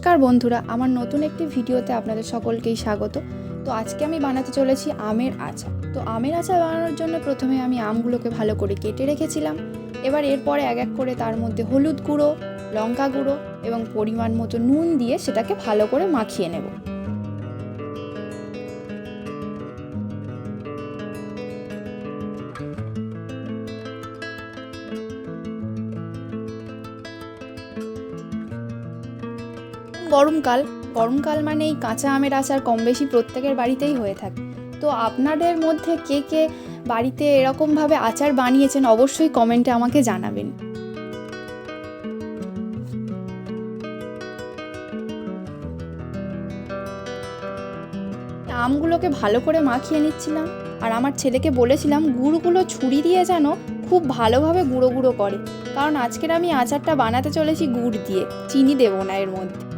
নমস্কার বন্ধুরা, আমার নতুন একটি ভিডিওতে আপনাদের সকলকেই স্বাগত। তো আজকে আমি বানাতে চলেছি আমের আচা। তো আমের আচা বানানোর জন্য প্রথমে আমি আমগুলোকে ভালো করে কেটে রেখেছিলাম। এবার এরপরে এক এক করে তার মধ্যে হলুদ গুঁড়ো, লঙ্কা গুঁড়ো এবং পরিমাণ মতো নুন দিয়ে সেটাকে ভালো করে মাখিয়ে নেব। গরমকাল গরমকাল মানে এই কাঁচা আমের আচার কম বেশি প্রত্যেকের বাড়িতেই হয়ে থাকে। তো আপনাদের মধ্যে কে কে বাড়িতে এরকমভাবে আচার বানিয়েছেন অবশ্যই কমেন্টে আমাকে জানাবেন। আমগুলোকে ভালো করে মাখিয়ে নিচ্ছিলাম, আর আমার ছেলেকে বলেছিলাম, গুড়গুলো ছুরি দিয়ে যেন খুব ভালোভাবে গুঁড়ো গুঁড়ো করে। কারণ আজকের আমি আচারটা বানাতে চলেছি গুড় দিয়ে, চিনি দেবো না এর মধ্যে।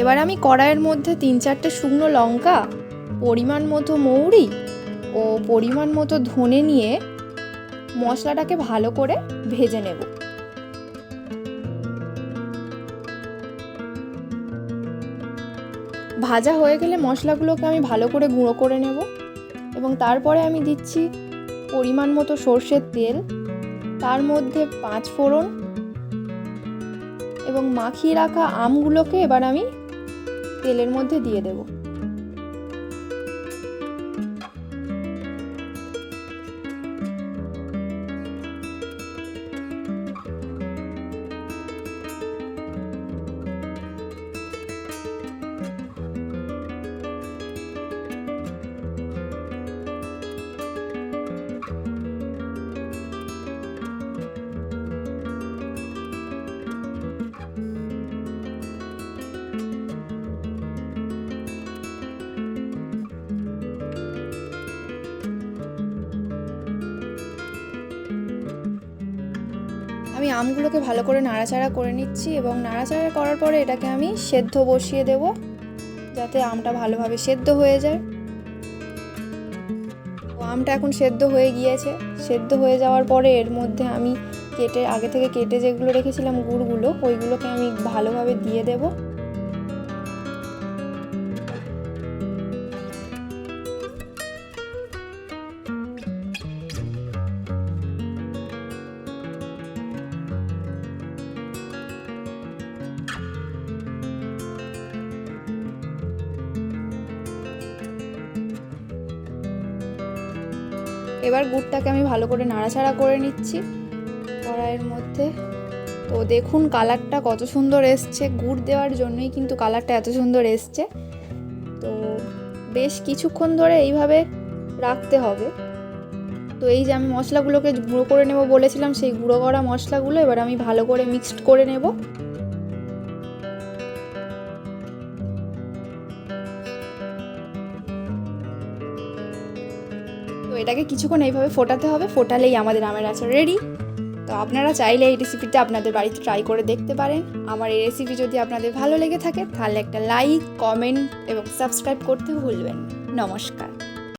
এবার আমি কড়াইয়ের মধ্যে তিন চারটে শুকনো লঙ্কা, পরিমাণ মতো মৌরি ও পরিমাণ মতো ধনে নিয়ে মশলাটাকে ভালো করে ভেজে নেব। ভাজা হয়ে গেলে মশলাগুলোকে আমি ভালো করে গুঁড়ো করে নেব এবং তারপরে আমি দিচ্ছি পরিমাণ মতো সর্ষের তেল, তার মধ্যে পাঁচ ফোড়ন এবং মাখিয়ে রাখা আমগুলোকে এবার আমি তেলের মধ্যে দিয়ে দেব। আমি আমগুলোকে ভালো করে নাড়াচাড়া করে নিচ্ছি এবং নাড়াচাড়া করার পরে এটাকে আমি সেদ্ধ বসিয়ে দেব যাতে আমটা ভালোভাবে সেদ্ধ হয়ে যায়। আমটা এখন সেদ্ধ হয়ে গিয়েছে। সেদ্ধ হয়ে যাওয়ার পরে এর মধ্যে আমি কেটে, আগে থেকে কেটে যেগুলো রেখেছিলাম গুড়গুলো, ওইগুলোকে আমি ভালোভাবে দিয়ে দেবো। এবার গুড়টাকে আমি ভালো করে নাড়াচাড়া করে নিচ্ছি। কড়াইয়ের মধ্যে। তো দেখুন কালারটা কত সুন্দর এসছে। গুড় দেওয়ার জন্যই কিন্তু কালারটা এত সুন্দর এসছে। তো বেশ কিছুক্ষণ ধরে এইভাবে রাখতে হবে। তো এই যে আমি মশলাগুলোকে গুঁড়ো করে নেব বলেছিলাম, সেই গুঁড়ো করা মশলাগুলো এবার আমি ভালো করে মিক্সড করে নেব। তো এটাকে কিছুক্ষণ এইভাবে ফোটাতে হবে, ফোটালেই আমাদের আমের আচার রেডি তো আপনারা চাইলে এই রেসিপিটা আপনাদের বাড়িতে ট্রাই করে দেখতে পারেন। আমার এই রেসিপি যদি আপনাদের ভালো লেগে থাকে, তাহলে একটা লাইক কমেন্ট এবং সাবস্ক্রাইব করতে ভুলবেন নমস্কার।